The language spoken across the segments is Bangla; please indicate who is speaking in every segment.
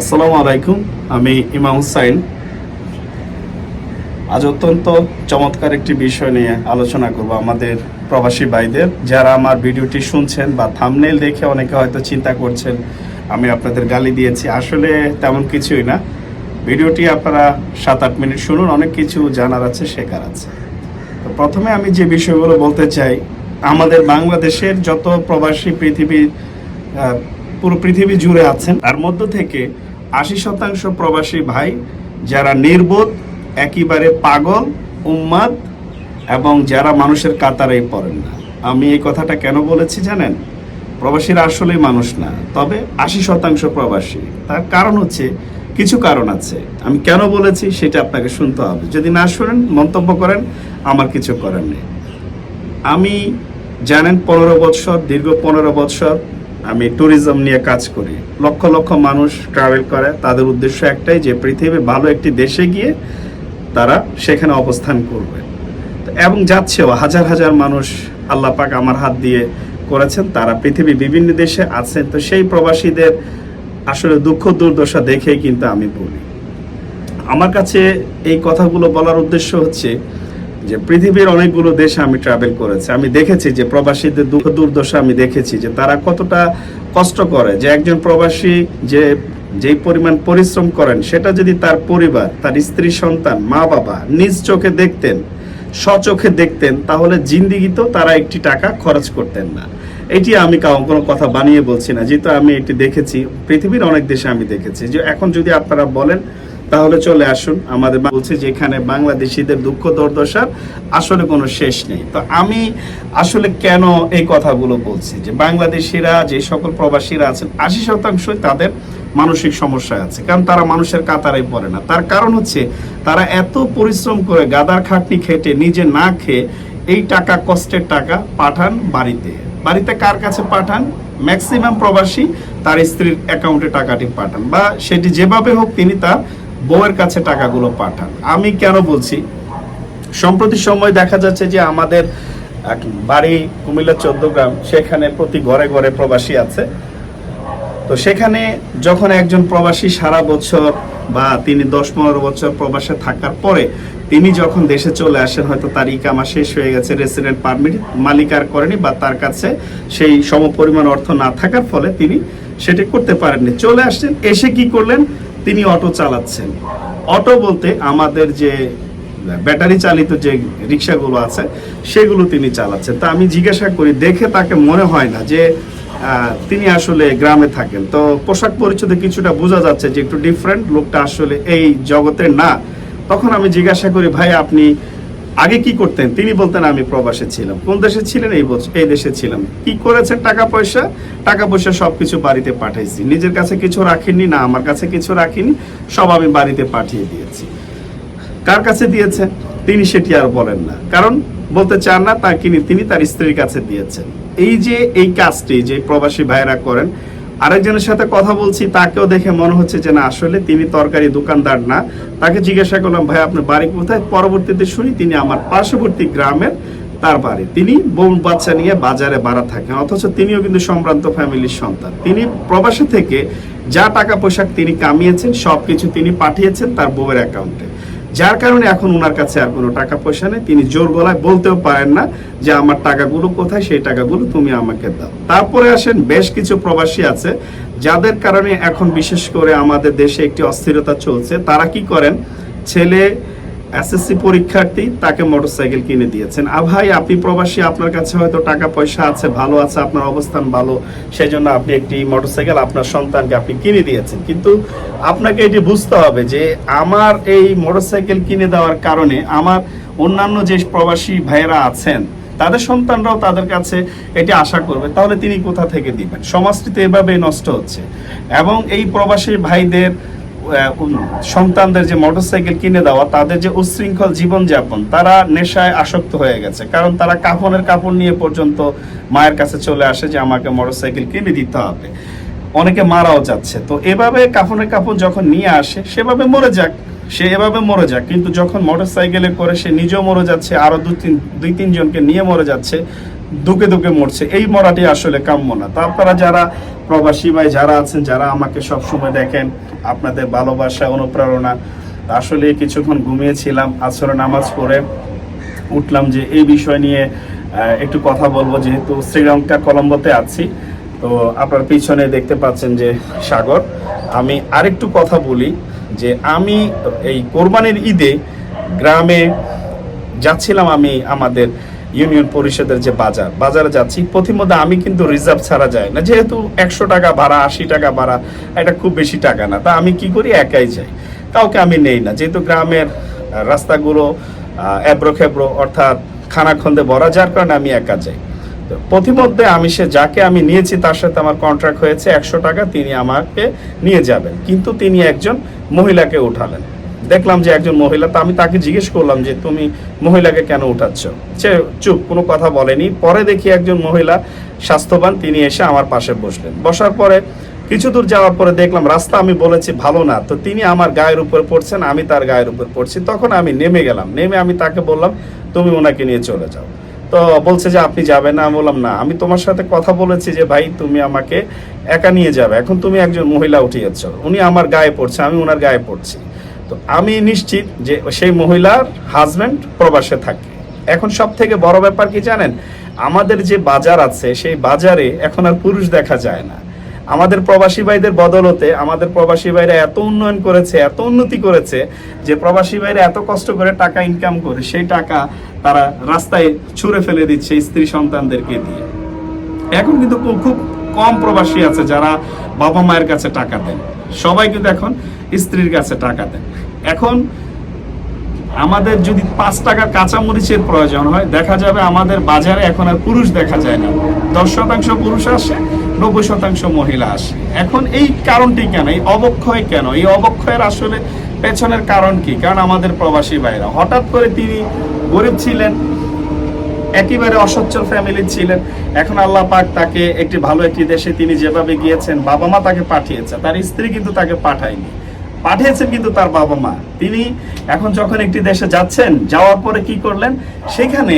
Speaker 1: আসসালামু আলাইকুম, আমি ইমাম হুসাইন। আজ অত্যন্ত চমৎকার একটি বিষয় নিয়ে আলোচনা করব আমাদের প্রবাসী ভাইদের। যারা আমার ভিডিওটি শুনছেন বা থামনেল দেখে অনেকে হয়তো চিন্তা করছেন, আমি আপনাদের গালি দিয়েছি। আসলে তেমন কিছুই না। ভিডিওটি আপনারা সাত আট মিনিট শুনুন, অনেক কিছু জানার আছে, শেখার আছে। তো প্রথমে আমি যে বিষয়গুলো বলতে চাই, আমাদের বাংলাদেশের যত প্রবাসী পৃথিবীর পুরো পৃথিবী জুড়ে আছেন। তার মধ্য থেকে আশি শতাংশ প্রবাসী ভাই, যারা নির্বোধ, একেবারে পাগল, উম্মাদ, এবং যারা মানুষের কাতারেই পড়েন না। আমি এই কথাটা কেন বলেছি জানেন? প্রবাসীরা আসলেই মানুষ না, তবে আশি শতাংশ প্রবাসী। তার কারণ হচ্ছে, কিছু কারণ আছে। আমি কেন বলেছি সেটা আপনাকে শুনতে হবে। যদি না শুনেন, মন্তব্য করেন, আমার কিছু করার নেই। আমি জানেন পনেরো বৎসর, দীর্ঘ পনেরো বৎসর আমি ট্যুরিজম নিয়ে কাজ করি। লক্ষ লক্ষ মানুষ ট্রাভেল করে। তাদের উদ্দেশ্য একটাই যে পৃথিবীর ভালো একটি দেশে গিয়ে তারা সেখানে অবস্থান করবে। এবং যাচ্ছেও হাজার হাজার মানুষ আল্লাহ পাক আমার হাত দিয়ে করেছেন। তারা পৃথিবীর বিভিন্ন দেশে আছেন। তো সেই প্রবাসীদের আসলে দুঃখ দুর্দশা দেখেই কিন্তু আমি বলি। আমার কাছে এই কথাগুলো বলার উদ্দেশ্য হচ্ছে যে পৃথিবীর অনেকগুলো দেশে আমি ট্রাভেল করেছি। আমি দেখেছি যে প্রবাসীদের দুঃখ দুর্দশা আমি দেখেছি যে তারা কতটা কষ্ট করে। যে একজন প্রবাসী যে, যেই পরিমাণ পরিশ্রম করেন, সেটা যদি তার পরিবার, তার স্ত্রী, সন্তান, মা বাবা নিজ চোখে দেখতেন, স্বচোখে দেখতেন, তাহলে জিন্দিগিতেও তারা একটি টাকা খরচ করতেন না। এটি আমি কোনো কথা বানিয়ে বলছি না। যেহেতু আমি এটি দেখেছি, পৃথিবীর অনেক দেশে আমি দেখেছি। যে এখন যদি আপনারা বলেন তাহলে চলে আসুন। আমাদের বলছে যে এখানে বাংলাদেশিদের দুঃখ দুর্দশার আসলে কোনো শেষ নেই। তো আমি আসলে কেন এই কথাগুলো বলছি? যে বাংলাদেশিরা যে সকল প্রবাসীরা আছেন, আশি শতাংশই তাদের মানসিক সমস্যা আছে। কারণ তারা মানুষের কাতারে পড়ে না। তার কারণ হচ্ছে তারা এত পরিশ্রম করে গাদার খাটনি খেটে নিজে না খেয়ে এই টাকা, কষ্টের টাকা পাঠান বাড়িতে। বাড়িতে কার কাছে পাঠান? ম্যাক্সিমাম প্রবাসী তার স্ত্রীর অ্যাকাউন্টে টাকাটি পাঠান। বা সেটি যেভাবে হোক তিনি তার বউয়ের কাছে টাকাগুলো পাঠান। আমি কেন বলছি? সম্প্রতি সময় দেখা যাচ্ছে যে আমাদের বাড়ি কুমিল্লা চোদ্দ গ্রাম, সেখানে প্রতি ঘরে ঘরে প্রবাসী আছে। তো সেখানে যখন একজন প্রবাসী সারা বছর বা তিনি দশ পনেরো বছর প্রবাসে থাকার পরে তিনি যখন দেশে চলে আসেন, হয়তো তার ইকামা শেষ হয়ে গেছে রেসিডেন্ট পারমিট মালিক আর করেনি বা তার কাছে সেই সমপরিমাণ অর্থ না থাকার ফলে তিনি সেটি করতে পারেননি। চলে আসছেন, এসে কি করলেন? তিনি অটো চালাচ্ছেন। অটো বলতে আমাদের যে, ব্যাটারি চালিত যে রিক্সাগুলো আছে, সেগুলো তিনি চালাচ্ছেন। তা আমি জিজ্ঞাসা করি, দেখে তাকে মনে হয় না যে তিনি আসলে গ্রামে থাকেন। তো পোশাক পরিচ্ছদে কিছুটা বোঝা যাচ্ছে যে একটু ডিফারেন্ট লোকটা আসলে এই জগতের না। তখন আমি জিজ্ঞাসা করি, ভাই, আপনি আগে কি করতেন? তিনি বলতেন, আমি প্রবাসে ছিলাম। কোন দেশে ছিলেন? এই বছর এই দেশে ছিলাম। কি করেছেন? টাকা পয়সা টাকা পয়সা সবকিছু বাড়িতে পাঠাইছি। নিজের কাছে কিছু রাখিনি, না আমার কাছে কিছু রাখিনি, সব আমি বাড়িতে পাঠিয়ে দিয়েছি। কার কাছে দিয়েছেন? তিনি সেটি আর বলেন না। কারণ বলতে চান না তা কিনি, তিনি তার স্ত্রীর কাছে দিয়েছেন। এই যে, এই কাজটি যে প্রবাসী ভাইরা করেন আরেকজনের সাথে কথা বলছি, তাকেও দেখে মনে হচ্ছে যে না, আসলে তিনি তরকারি দোকানদার না। তাকে জিজ্ঞাসা করলাম, ভাই, আপনার বাড়ি কোথায়? পরবর্তীতে শুনি তিনি আমার পার্শ্ববর্তী গ্রামের তার বাড়ি। তিনি বউ বাচ্চা নিয়ে বাজারে বাড়া থাকেন, অথচ তিনিও কিন্তু সম্ভ্রান্ত ফ্যামিলির সন্তান। তিনি প্রবাসী থেকে যা টাকা পয়সা তিনি কামিয়েছেন, সবকিছু তিনি পাঠিয়েছেন তার বউয়ের অ্যাকাউন্টে। যার কারণে এখন ওনার কাছে আর কোনো টাকা পয়সা নেই। তিনি জোর গলায় বলতেও পারেন না যে, আমার টাকাগুলো কোথায়? সেই টাকাগুলো তুমি আমাকে দাও। তারপরে আসেন বেশ কিছু প্রবাসী আছে, যাদের কারণে এখন বিশেষ করে আমাদের দেশে একটি অস্থিরতা চলছে। তারা কি করেন? ছেলে এসএসসি পরীক্ষার্থী তাকে মোটরসাইকেল কিনে দিয়েছেন। আ ভাই, আপনি প্রবাসী, আপনার কাছে হয়তো টাকা পয়সা আছে, ভালো আছে, আপনার অবস্থান ভালো সেই জন্য আপনি একটি মোটরসাইকেল আপনার সন্তানকে আপনি কিনে দিয়েছেন। কিন্তু আপনাকে এটি বুঝতে হবে যে আমার এই মোটরসাইকেল কিনে দেওয়ার কারণে আমার অন্যান্য যে প্রবাসী ভাইয়েরা আছেন, তাদের সন্তানরাও তাদের কাছে এটি আশা করবে। তাহলে তিনি কোথা থেকে দিবেন? সমাজটি তো এভাবেই নষ্ট হচ্ছে। এবং এই প্রবাসী ভাইদের সন্তানদের যে মোটরসাইকেল কিনে দেওয়া, তাদের যে উচ্ছৃঙ্খল জীবনযাপন, তারা নেশায় আসক্ত হয়ে গেছে। কারণ তারা কাফনের কাপড় নিয়ে পর্যন্ত মায়ের কাছে চলে আসে যে, আমাকে মোটরসাইকেল কিনে দিতে হবে। অনেকে মারাও যাচ্ছে। তো এভাবে কাফনের কাপড় যখন নিয়ে আসে, সেভাবে মরে যাক, সে এভাবে মরে যাক। কিন্তু যখন মোটরসাইকেলে করে, সে নিজেও মরে যাচ্ছে আরও দু, তিন, দুই, তিনজনকে নিয়ে মরে যাচ্ছে, দুকে দুকে মরছে। এই মরাটি আসলে কাম্য না। তো আপনারা যারা প্রবাসী ভাই যারা আছেন, যারা আমাকে সব সময় দেখেন, আপনাদের ভালোবাসা, অনুপ্রেরণা আসলে কিছুক্ষণ ঘুমিয়েছিলাম আসরে নামাজ পড়ে উঠলাম যে এই বিষয় নিয়ে একটু কথা বলব, যেহেতু শ্রীলঙ্কা কলম্বোতে আছি। তো আপনার পিছনে দেখতে পাচ্ছেন যে সাগর। আমি আরেকটু কথা বলি যে আমি এই কোরবানির ঈদে গ্রামে যাচ্ছিলাম আমি আমাদের ইউনিয়ন পরিষদের যে বাজার, বাজারে যাচ্ছি, প্রতিমধ্যে আমি কিন্তু রিজার্ভ ছাড়া যাই না। যেহেতু একশো টাকা ভাড়া, আশি টাকা ভাড়া, এটা খুব বেশি টাকা না। তা আমি কি করি? একাই যাই। কাউকে আমি নেই না। যেহেতু গ্রামের রাস্তাগুলো এবড়ো খেবড়ো অর্থাৎ খানাখন্দে ভরা, যার কারণে আমি একা যাই। প্রতিমধ্যে আমি সে, যাকে আমি নিয়েছি, তার সাথে আমার কন্ট্রাক্ট হয়েছে একশো টাকা, তিনি আমাকে নিয়ে যাবেন। কিন্তু তিনি একজন মহিলাকে উঠালেন। দেখলাম যে একজন মহিলা, তো আমি তাকে জিজ্ঞেস করলাম যে, তুমি মহিলাকে কেন উঠাচ্ছ? সে চুপ, কোনো কথা বলেনি। পরে দেখি একজন মহিলা স্বাস্থ্যবান, তিনি এসে আমার পাশে বসলেন। বসার পরে কিছু দূর যাওয়ার পরে দেখলাম, রাস্তা আমি বলেছি ভালো না। তো তিনি আমার গায়ের উপর পড়ছেন, আমি তার গায়ের উপর পড়ছি। তখন আমি নেমে গেলাম। নেমে আমি তাকে বললাম, তুমি ওনাকে নিয়ে চলে যাও। তো বলছে যে, আপনি যাবেন না? আমি বললাম, না। আমি তোমার সাথে কথা বলেছি যে, ভাই, তুমি আমাকে একা নিয়ে যাবে। এখন তুমি একজন মহিলা উঠিয়েছ। উনি আমার গায়ে পড়ছে, আমি ওনার গায়ে পড়ছি। তো আমি নিশ্চিত যে সেই মহিলার হাজব্যান্ড প্রবাসে থাকে। এখন সব থেকে বড় ব্যাপার কি জানেন? আমাদের যে বাজার আছে, সেই বাজারে এখন আর পুরুষ দেখা যায় না। আমাদের প্রবাসী ভাইদের বদলতে আমাদের প্রবাসী ভাইরা এত উন্নয়ন করেছে, এত উন্নতি করেছে, যে প্রবাসী ভাইরা এত কষ্ট করে টাকা ইনকাম করে, সেই টাকা তারা রাস্তায় ছুঁড়ে ফেলে দিচ্ছে স্ত্রী সন্তানদেরকে দিয়ে। এখন কিন্তু খুব খুব কম প্রবাসী আছে যারা বাবা মায়ের কাছে টাকা দেন। সবাই কিন্তু এখন স্ত্রীর কাছে টাকা দেন। এখন আমাদের যদি পাঁচ টাকার কাঁচামরিচের প্রয়োজন হয়, দেখা যাবে আমাদের বাজারে এখন আর পুরুষ দেখা যায় না। দশ শতাংশ পুরুষ আসে, নব্বই শতাংশ মহিলা আসে। এখন এই কারণটি কেন? এই অবক্ষয় কেন? এই অবক্ষয়ের আসলে পেছনের কারণ কি? কারণ আমাদের প্রবাসী ভাইরা, হঠাৎ করে তিনি গরিব ছিলেন একেবারে অসচ্ছল ফ্যামিলি ছিলেন। এখন আল্লাহ পাক তাকে একটি ভালো একটি দেশে তিনি যেভাবে গিয়েছেন বাবা মা তাকে পাঠিয়েছে। তার স্ত্রী কিন্তু তাকে পাঠায়নি। পাঠিয়েছেন কিন্তু তার বাবা মা তিনি এখন যখন একটি দেশে যাচ্ছেন, যাওয়ার পরে কি করলেন? সেখানে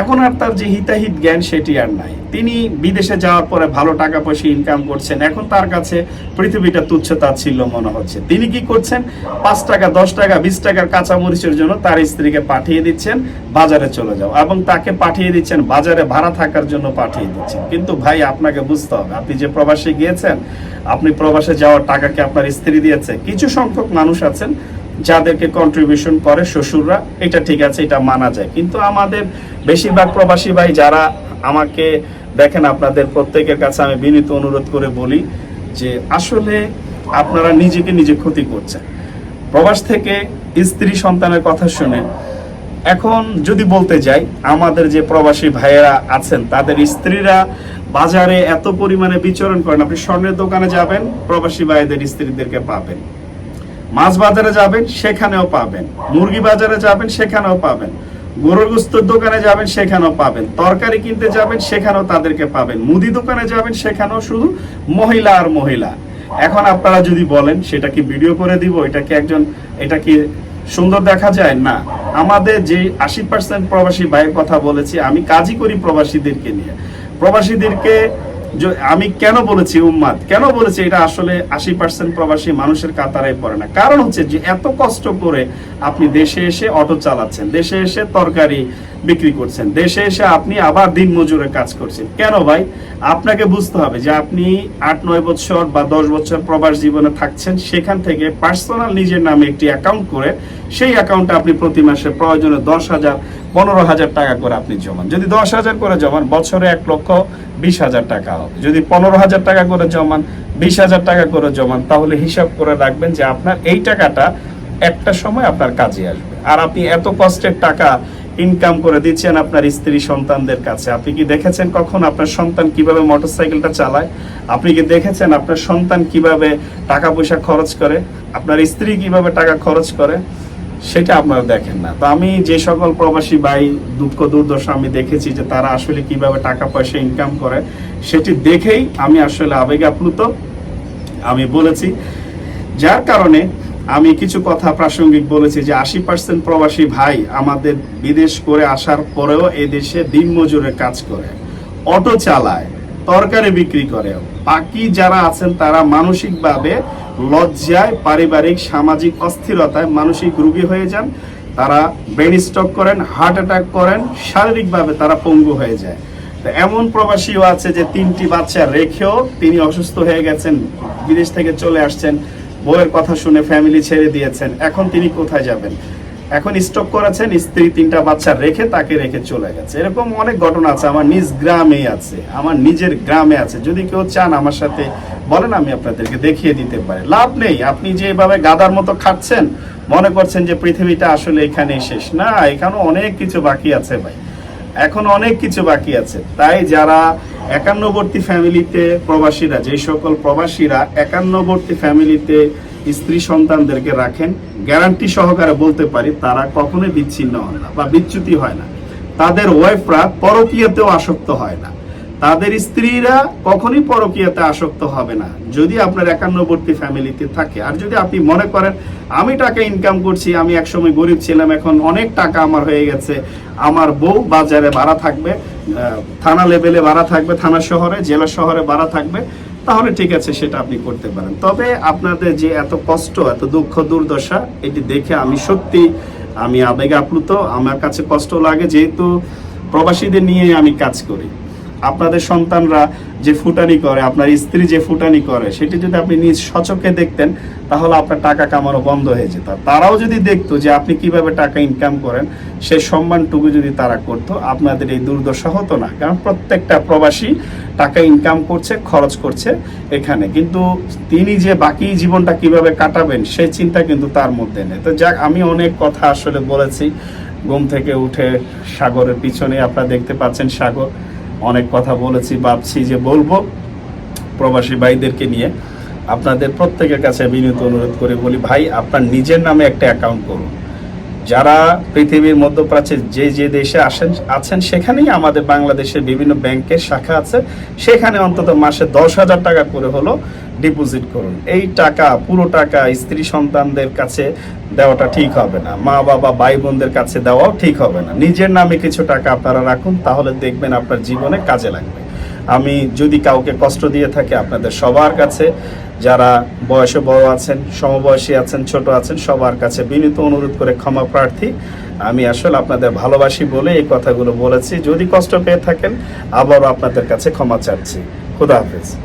Speaker 1: এখন আর তার যে হিতাহিত জ্ঞান সেটি আর নাই। তিনি বিদেশে যাওয়ার পরে ভালো টাকা পয়সা ইনকাম করছেন, এখন তার কাছে পৃথিবীটা তুচ্ছ তাচ্ছিল্য মনে হচ্ছে। তিনি কি করছেন? পাঁচ টাকা, দশ টাকা, বিশ টাকার কাঁচামরিচের জন্য তার স্ত্রীকে পাঠিয়ে দিচ্ছেন, বাজারে চলে যাও এবং তাকে পাঠিয়ে দিচ্ছেন, বাজারে ভাড়া থাকার জন্য পাঠিয়ে দিচ্ছেন। কিন্তু ভাই, আপনাকে বুঝতে হবে, আপনি যে প্রবাসে গিয়েছেন, আপনি প্রবাসে যাওয়ার টাকাকে আপনার স্ত্রী দিয়েছে? কিছু সংখ্যক মানুষ আছেন যাদেরকে কন্ট্রিবিউশন করে শ্বশুররা, এটা ঠিক আছে, এটা মানা যায়। কিন্তু আমাদের বেশিরভাগ প্রবাসী ভাই যারা আমাকে দেখেন, আপনাদের প্রত্যেকের কাছে আমি বিনীত অনুরোধ করে বলি যে আসলে আপনারা নিজেকে নিজে ক্ষতি করছেন। প্রবাস থেকে স্ত্রী সন্তানের কথা শুনে, এখন যদি বলতে যাই, আমাদের যে প্রবাসী ভাইয়েরা আছেন, তাদের স্ত্রীরা বাজারে এত পরিমাণে বিচরণ করেন, আপনি স্বর্ণের দোকানে যাবেন, প্রবাসী ভাইদের স্ত্রীদেরকে পাবেন। মাছ বাজারে যাবেন, সেখানেও পাবেন। মুরগি বাজারে যাবেন, সেখানেও পাবেন। গরুর গোস্তের দোকানে যাবেন, সেখানেও পাবেন। তরকারি কিনতে যাবেন, সেখানেও তাদেরকে পাবেন। মুদি দোকানে যাবেন, সেখানেও শুধু মহিলা আর মহিলা। এখন আপনারা যদি বলেন, সেটা কি ভিডিও করে দিব? এটা কি একজন, এটা কি সুন্দর দেখা যায়? না। আমাদের যে আশি পার্সেন্ট প্রবাসী ভাইয়ের কথা বলেছি, আমি কাজই করি প্রবাসীদেরকে নিয়ে। প্রবাসীদেরকে আমি কেন বলেছি উম্মাদ? কেন বলেছি এটা আসলে আশি পার্সেন্ট প্রবাসী মানুষের কাতারে পড়ে না? কারণ হচ্ছে যে এত কষ্ট করে আপনি দেশে এসে অটো চালাচ্ছেন, দেশে এসে তরকারি বিক্রি করছেন। দেশে এসে আপনি আবার দিন মজুরে কাজ করছেন। কেন ভাই? আপনাকে বুঝতে হবে যে আপনি আট, নয় বছর বা দশ বছর প্রবাস জীবনে থাকছেন, সেখান থেকে পার্সোনাল নিজের নামে একটি অ্যাকাউন্ট করে সেই অ্যাকাউন্টে আপনি প্রতি মাসে প্রয়োজনে দশ হাজার, পনেরো হাজার টাকা করে আপনি জমান। যদি দশ হাজার করে জমান, বছরে এক লক্ষ বিশ হাজার টাকা হবে। যদি পনেরো হাজার টাকা করে জমান, বিশ হাজার টাকা করে জমান, তাহলে হিসাব করে রাখবেন যে আপনার এই টাকাটা একটা সময় আপনার কাজে আসবে। আর আপনি এত কষ্টের টাকা ইনকাম করে দিচ্ছেন আপনার স্ত্রী সন্তানদের কাছে। আপনি কি দেখেছেন কখন আপনার সন্তান কীভাবে মোটরসাইকেলটা চালায়? আপনি কি দেখেছেন আপনার সন্তান কীভাবে টাকা পয়সা খরচ করে? আপনার স্ত্রী কীভাবে টাকা খরচ করে? সেটা আপনারা দেখেন না। তো আমি যে সকল প্রবাসী ভাই, দুঃখ, দুর্দশা আমি দেখেছি যে তারা আসলে কীভাবে টাকা পয়সা ইনকাম করে, সেটি দেখেই আমি আসলে আবেগে আপ্লুত আমি বলেছি, যার কারণে আমি কিছু কথা প্রাসঙ্গিক বলেছি যে আশি পার্সেন্ট প্রবাসী ভাই আমাদের বিদেশ করে আসার পরেও এই দেশে দিন মজুরে কাজ করে, অটো চালায়, তরকারি বিক্রি করে। বাকি যারা আছেন তারা মানসিকভাবে লজ্জায়, পারিবারিক, সামাজিক অস্থিরতায় মানসিক রোগী হয়ে যান, তারা ব্রেন স্ট্রোক করেন, হার্ট অ্যাটাক করেন, শারীরিকভাবে তারা পঙ্গু হয়ে যায়। এমন প্রবাসীও আছে যে তিনটি বাচ্চা রেখেও তিনি অসুস্থ হয়ে গেছেন, বিদেশ থেকে চলে আসছেন। বউয়ের কথা শুনে ফ্যামিলি ছেড়ে দিয়েছেন। এখন তিনি কোথায় যাবেন? এখন স্টক করেছেন, স্ত্রী তিনটা বাচ্চা রেখে তাকে রেখে চলে গেছে। এরকম অনেক ঘটনা আছে, আমার নিজ গ্রামে আছে, আমার নিজের গ্রামে আছে। যদি কেউ চান আমার সাথে, বলেন আমি আপনাদেরকে দেখিয়ে দিতে পারি। লাভ নেই, আপনি যে এভাবে গাদার মতো খাচ্ছেন, মনে করছেন যে পৃথিবীটা আসলে এখানেই শেষ। না এখানে অনেক কিছু বাকি আছে ভাই। এখন অনেক কিছু বাকি আছে। তাই যারা একান্নবর্তী ফ্যামিলিতে প্রবাসীরা যে সকল প্রবাসীরা একান্নবর্তী ফ্যামিলিতে স্ত্রী সন্তানদেরকে রাখেন, গ্যারান্টি সহকারে বলতে পারি, তারা কখনোই বিচ্ছিন্ন হয় না বা বিচ্যুতি হয় না। তাদের ওয়াইফরা পরকীয়তেও আসক্ত হয় না। তাদের স্ত্রীরা কখনই পরকীয়াতে আসক্ত হবে না। যদি আপনার একান্নবর্তী ফ্যামিলিতে থাকে, আর যদি আপনি মনে করেন, আমি টাকা ইনকাম করছি, আমি একসময় গরিব ছিলাম, এখন অনেক টাকা আমার হয়ে গেছে, আমার বউ বাজারে ভাড়া থাকবে থানা লেভেলে ভাড়া থাকবে, থানা শহরে, জেলা শহরে ভাড়া থাকবে, তাহলে ঠিক আছে, সেটা আপনি করতে পারেন। তবে আপনাদের যে এত কষ্ট, এত দুঃখ, দুর্দশা, এটি দেখে আমি সত্যি, আমি আবেগে আপ্লুত। আমার কাছে কষ্ট লাগে, যেহেতু প্রবাসীদের নিয়ে আমি কাজ করি। আপনাদের সন্তানরা যে ফুটানি করে, আপনার স্ত্রী যে ফুটানি করে, সেটি যদি আপনি নিজ সচক্ষে দেখতেন, তাহলে আপনার টাকা কামানো বন্ধ হয়ে যেত। তারাও যদি দেখতো যে আপনি কীভাবে টাকা ইনকাম করেন সেই সম্মানটুকু যদি তারা করতো, আপনাদের এই দুর্দশা হতো না। কারণ প্রত্যেকটা প্রবাসী টাকা ইনকাম করছে, খরচ করছে এখানে। কিন্তু তিনি যে বাকি জীবনটা কীভাবে কাটাবেন সেই চিন্তা কিন্তু তার মধ্যে নেই। তো যাক, আমি অনেক কথা আসলে বলেছি। ঘুম থেকে উঠে সাগরের পিছনে আপনারা দেখতে পাচ্ছেন সাগর। অনেক কথা বলেছি, ভাবছি যে বলব প্রবাসী ভাইদেরকে নিয়ে। আপনাদের প্রত্যেকের কাছে বিনীত অনুরোধ করে বলি, ভাই, আপনার নিজের নামে একটা অ্যাকাউন্ট করুন। যারা পৃথিবীর মধ্যপ্রাচ্যে যে যে দেশে আসেন, আছেন, সেখানেই আমাদের বাংলাদেশের বিভিন্ন ব্যাংকের শাখা আছে। সেখানে অন্তত মাসে দশ হাজার টাকা করে হলো ডিপোজিট করুন। এই টাকা, পুরো টাকা স্ত্রী সন্তানদের কাছে দেওয়াটা ঠিক হবে না। মা, বাবা ভাই বোনদের কাছে দেওয়াও ঠিক হবে না। নিজের নামে কিছু টাকা আপনারা রাখুন, তাহলে দেখবেন আপনার জীবনে কাজে লাগবে। আমি যদি কাউকে কষ্ট দিয়ে থাকি, আপনাদের সবার কাছে, যারা বয়সে বড় আছেন, সমবয়সী আছেন, ছোট আছেন, সবার কাছে বিনীত অনুরোধ করে ক্ষমা প্রার্থী। আমি আসলে আপনাদের ভালোবাসি বলে এই কথাগুলো বলেছি। যদি কষ্ট পেয়ে থাকেন, আবারও আপনাদের কাছে ক্ষমা চাচ্ছি। খুদা হাফেজ।